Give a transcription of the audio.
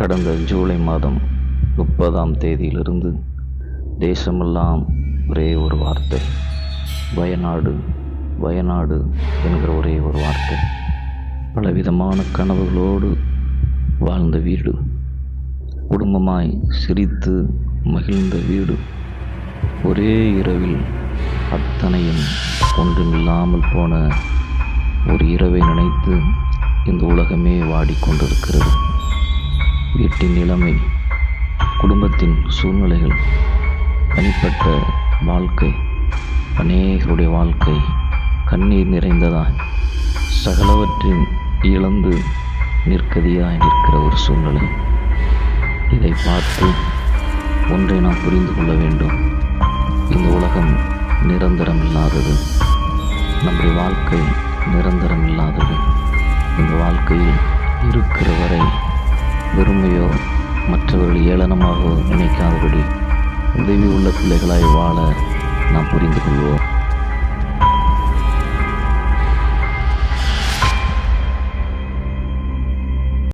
கடந்த ஜூலை மாதம் முப்பதாம் தேதியிலிருந்து தேசமெல்லாம் ஒரே ஒரு வார்த்தை. வயநாடு வயநாடு என்கிற ஒரே ஒரு வார்த்தை. பலவிதமான கனவுகளோடு வாழ்ந்த வீடு. குடும்பமாய் சிரித்து மகிழ்ந்த வீடு. ஒரே இரவில் அத்தனையும் ஒன்றுமில்லாமல் போன ஒரு இரவை நினைத்து இந்த உலகமே வாடிக்கொண்டிருக்கிறது. வீட்டின் நிலைமை குடும்பத்தின் சூழ்நிலைகள் தனிப்பட்ட வாழ்க்கை அநேகருடைய வாழ்க்கை கண்ணீர் நிறைந்ததாய் சகலவற்றின் இழந்து நிற்கதியாய் நிற்கிற ஒரு சூழ்நிலை. இதை பார்த்து ஒன்றை நாம் புரிந்து கொள்ள வேண்டும். இந்த உலகம் நிரந்தரம் இல்லாதது நம்முடைய வாழ்க்கை நிரந்தரம் இல்லாதது இந்த வாழ்க்கையில் இருக்கிற வரை வெறுமையோ மற்றவர்கள் ஏளனமாகவோ நினைக்காதபடி உதவி உள்ள பிள்ளைகளாய் வாழ நாம் புரிந்து கொள்வோம்.